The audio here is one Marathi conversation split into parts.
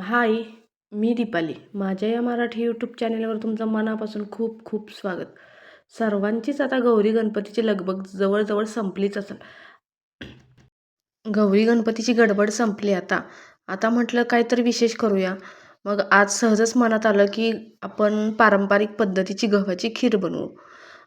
हाय मी दीपाली. माझ्या या मराठी यूट्यूब चॅनेलवर तुमचं मनापासून खूप खूप स्वागत. सर्वांचीच आता गौरी गणपतीची लगबग जवळजवळ संपलीच असेल. गौरी गणपतीची गडबड संपली आता. आता म्हटलं काहीतरी विशेष करूया. मग आज सहजच मनात आलं की आपण पारंपरिक पद्धतीची गव्हाची खीर बनवू.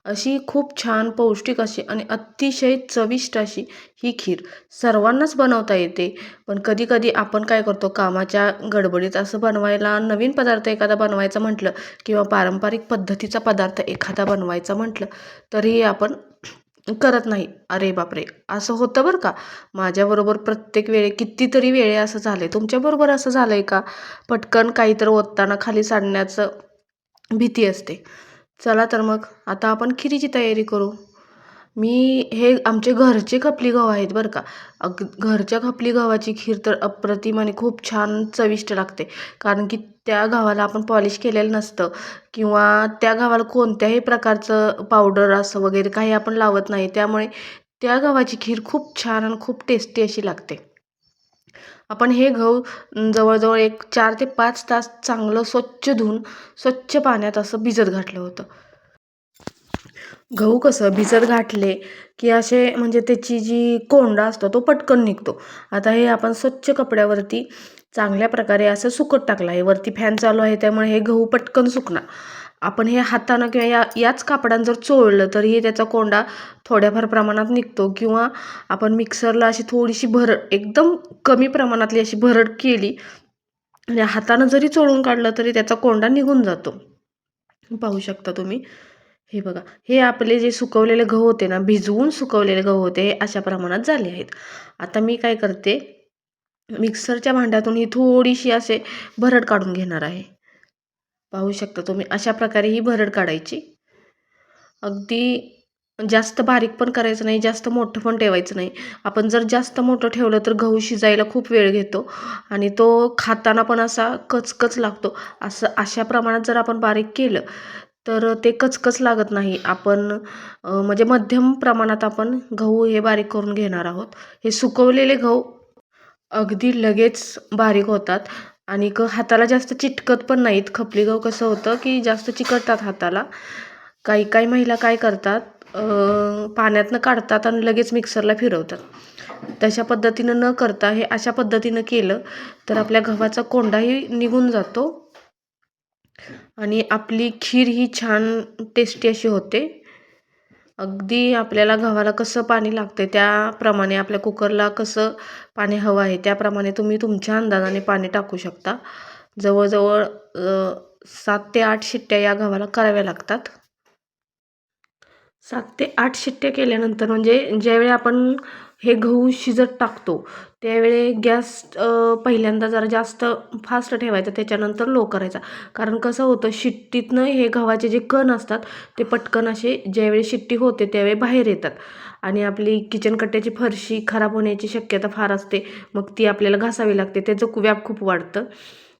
अशी खूप छान पौष्टिक अशी आणि अतिशय चविष्ट अशी ही खीर सर्वांनाच बनवता येते. पण कधी कधी आपण काय करतो कामाच्या गडबडीत असं बनवायला नवीन पदार्थ एखादा बनवायचा म्हटलं किंवा पारंपरिक पद्धतीचा पदार्थ एखादा बनवायचा म्हटलं तरीही आपण करत नाही. अरे बापरे! असं होतं बरं का? माझ्याबरोबर प्रत्येक वेळे कितीतरी वेळे असं झालं आहे तुमच्याबरोबर असं झालं आहे का? पटकन काहीतरी ओतताना खाली सांडण्याचं भीती असते. चला तर मग आता आपण खिरीची तयारी करू. मी हे आमचे घरचे खपली गहू आहेत बरं का. अग घरच्या खपली गव्हाची खीर तर अप्रतिम आणि खूप छान चविष्ट लागते. कारण की त्या गव्हाला आपण पॉलिश केलेलं नसतं. किंवा त्या गव्हाला कोणत्याही प्रकारचं पावडर असं वगैरे काही आपण लावत नाही. त्यामुळे त्या गव्हाची खीर खूप छान आणि खूप टेस्टी अशी लागते. आपण हे गहू जवळजवळ एक चार ते पाच तास चांगलं स्वच्छ धुवून स्वच्छ पाण्यात असं भिजत घातलं होतं. गहू कसं भिजत घातले की असे म्हणजे त्याची जी कोंडा असतो तो पटकन निघतो. आता हे आपण स्वच्छ कपड्यावरती चांगल्या प्रकारे असं सुकत टाकलं आहे. वरती फॅन चालू आहे त्यामुळे हे गहू पटकन सुकणार. आपण हे हातानं किंवा या याच कापडानं जर चोळलं तरीही त्याचा कोंडा थोड्याफार प्रमाणात निघतो. किंवा आपण मिक्सरला अशी थोडीशी भरड एकदम कमी प्रमाणातली अशी भरड केली आणि हातानं जरी चोळून काढलं तरी त्याचा कोंडा निघून जातो. पाहू शकता तुम्ही. हे बघा. हे आपले जे सुकवलेले गहू होते ना भिजवून सुकवलेले गहू होते हे अशा प्रमाणात झाले आहेत. आता मी काय करते? मिक्सरच्या भांड्यातून ही थोडीशी असे भरड काढून घेणार आहे. पाहू शकता तुम्ही. अशा प्रकारे ही भरड काढायची. अगदी जास्त बारीक पण करायचं नाही जास्त मोठं पण ठेवायचं नाही. आपण जर जास्त मोठं ठेवलं तर गहू शिजायला खूप वेळ घेतो आणि तो खाताना पण असा कचकच लागतो. असं अशा प्रमाणात जर आपण बारीक केलं तर ते कचकच लागत नाही. आपण म्हणजे मध्यम प्रमाणात आपण गहू हे बारीक करून घेणार आहोत. हे सुकवलेले गहू अगदी लगेच बारीक होतात. आणि क हाताला जास्त चिटकत पण नाहीत. खपली गहू कसं होतं की जास्त चिकटतात हाताला. काही काही महिला काय करतात पाण्यातनं काढतात आणि लगेच मिक्सरला फिरवतात. तशा पद्धतीनं न करता हे अशा पद्धतीनं केलं तर आपल्या गव्हाचा कोंडाही निघून जातो. आणि आपली खीर ही छान टेस्टी अशी होते. अगदी आपल्याला गव्हाला कसं पाणी लागते त्याप्रमाणे आपल्या कुकरला कसं पाणी हवं आहे त्याप्रमाणे तुम्ही तुमच्या अंदाजाने पाणी टाकू शकता. जवळजवळ सात ते आठ शिट्ट्या या गव्हाला कराव्या लागतात. सात ते आठ शिट्ट्या केल्यानंतर म्हणजे ज्यावेळी आपण हे गहू शिजत टाकतो त्यावेळी गॅस पहिल्यांदा जरा जास्त फास्ट ठेवायचा त्याच्यानंतर लो करायचा. कारण कसं होतं शिट्टीतनं हे गव्हाचे जे कण असतात ते पटकन असे ज्यावेळी शिट्टी होते त्यावेळी बाहेर येतात. आणि आपली किचन कट्ट्याची फरशी खराब होण्याची शक्यता फार असते. मग ती आपल्याला घासावी लागते त्याचं व्याप खूप वाढतं.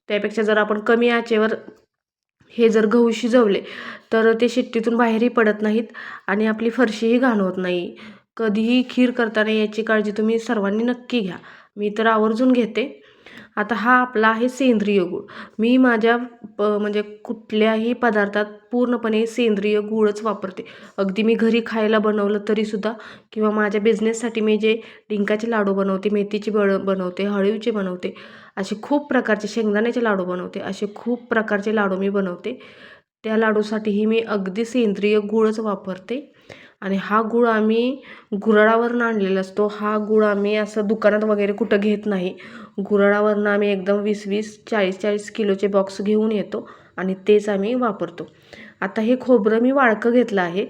त्यापेक्षा जर आपण कमी आचेवर हे जर गहू शिजवले तर ते शिट्टीतून बाहेरही पडत नाहीत आणि आपली फरशीही घाण होत नाही. कधीही खीर करताना याची काळजी तुम्ही सर्वांनी नक्की घ्या. मी तर आवर्जून घेते. आता हा आपला आहे सेंद्रिय गूळ. मी माझ्या प म्हणजे कुठल्याही पदार्थात पूर्णपणे सेंद्रिय गूळच वापरते. अगदी मी घरी खायला बनवलं तरीसुद्धा किंवा माझ्या बिझनेससाठी मी जे डिंकाचे लाडू बनवते मेथीचे बळ बनवते हळीवचे बनवते असे खूप प्रकारचे शेंगदाण्याचे लाडू बनवते असे खूप प्रकारचे लाडू मी बनवते. त्या लाडूसाठीही मी अगदी सेंद्रिय गूळच वापरते. आणि हा गूळ आम्ही गुराळावरनं आणलेला असतो. हा गूळ आम्ही असं दुकानात वगैरे कुठं घेत नाही. गुराळावरनं आम्ही एकदम वीस वीस चाळीस चाळीस किलोचे बॉक्स घेऊन येतो आणि तेच आम्ही वापरतो. आता हे खोबरं मी वाळकं घेतलं आहे.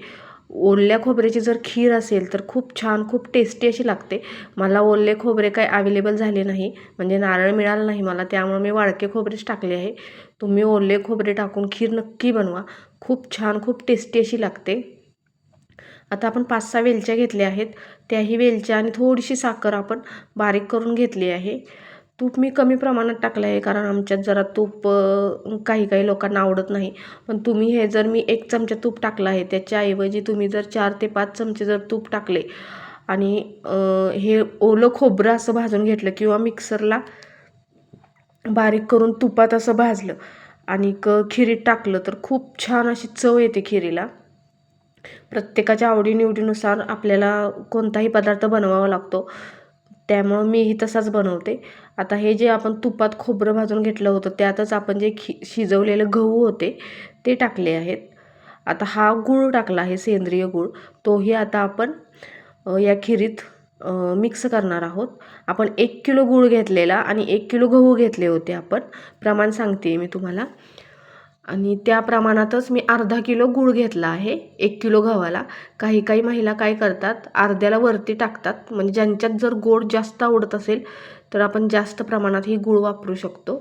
ओल्या खोबऱ्याची जर खीर असेल तर खूप छान खूप टेस्टी अशी लागते. मला ओले खोबरे काय अवेलेबल झाले नाही. म्हणजे नारळ मिळालं नाही मला त्यामुळे मी वाळके खोबरेच टाकले आहे. तुम्ही ओले खोबरे टाकून खीर नक्की बनवा. खूप छान खूप टेस्टी अशी लागते. आता आपण पाच सहा वेलच्या घेतल्या आहेत. त्याही वेलच्या आणि थोडीशी साखर आपण बारीक करून घेतली आहे. तूप मी कमी प्रमाणात टाकलं आहे कारण आमच्यात जरा तूप काही काही लोकांना आवडत नाही. पण तुम्ही हे जर मी एक चमचा तूप टाकलं आहे त्याच्याऐवजी तुम्ही जर चार ते पाच चमचे जर तूप टाकले आणि हे ओलं खोबरं असं भाजून घेतलं किंवा मिक्सरला बारीक करून तुपात असं भाजलं आणि खिरीत टाकलं तर खूप छान अशी चव येते खिरीला. प्रत्येकाच्या आवडीनिवडीनुसार आपल्याला कोणताही पदार्थ बनवावा लागतो. त्यामुळं मीही तसाच बनवते. आता हे जे आपण तुपात खोबरं भाजून घेतलं होतं त्यातच आपण जे खि शिजवलेले गहू होते ते टाकले आहेत. आता हा गूळ टाकला आहे सेंद्रिय गूळ. तोही आता आपण या खिरीत मिक्स करणार आहोत. आपण एक किलो गूळ घेतलेला आणि एक किलो गहू घेतले होते आपण. प्रमाण सांगते मी तुम्हाला. आणि त्या प्रमाणातच मी अर्धा किलो गूळ घेतला आहे एक किलो गव्हाला. काही काही महिला काय करतात अर्ध्याला वरती टाकतात. म्हणजे ज्यांच्यात जर गोड जास्त आवडत असेल तर आपण जास्त प्रमाणात ही गूळ वापरू शकतो.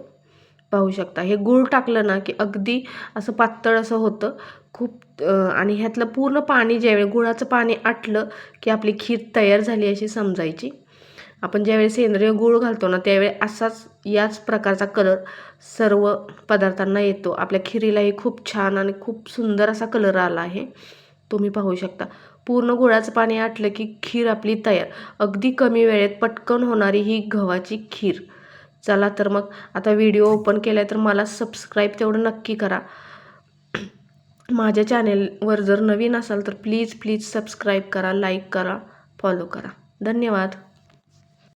पाहू शकता. हे गूळ टाकलं ना की अगदी असं पातळ असं होतं. खूप आणि ह्यातलं पूर्ण पाणी ज्यावेळी गुळाचं पाणी आटलं की आपली खीर तयार झाली अशी समजायची. आपण ज्यावेळी सेंद्रिय गूळ घालतो ना त्यावेळी असाच याच प्रकारचा कलर सर्व पदार्थांना येतो. आपल्या खिरीलाही खूप छान आणि खूप सुंदर असा कलर आला आहे. तुम्ही पाहू शकता. पूर्ण गुळाचं पाणी आटलं की खीर आपली तयार. अगदी कमी वेळेत पटकन होणारी ही गव्हाची खीर. चला तर मग आता व्हिडिओ ओपन केला तर मला सबस्क्राईब तेवढं नक्की करा. माझ्या चॅनेलवर जर नवीन असाल तर प्लीज प्लीज सबस्क्राईब करा लाईक करा फॉलो करा. धन्यवाद.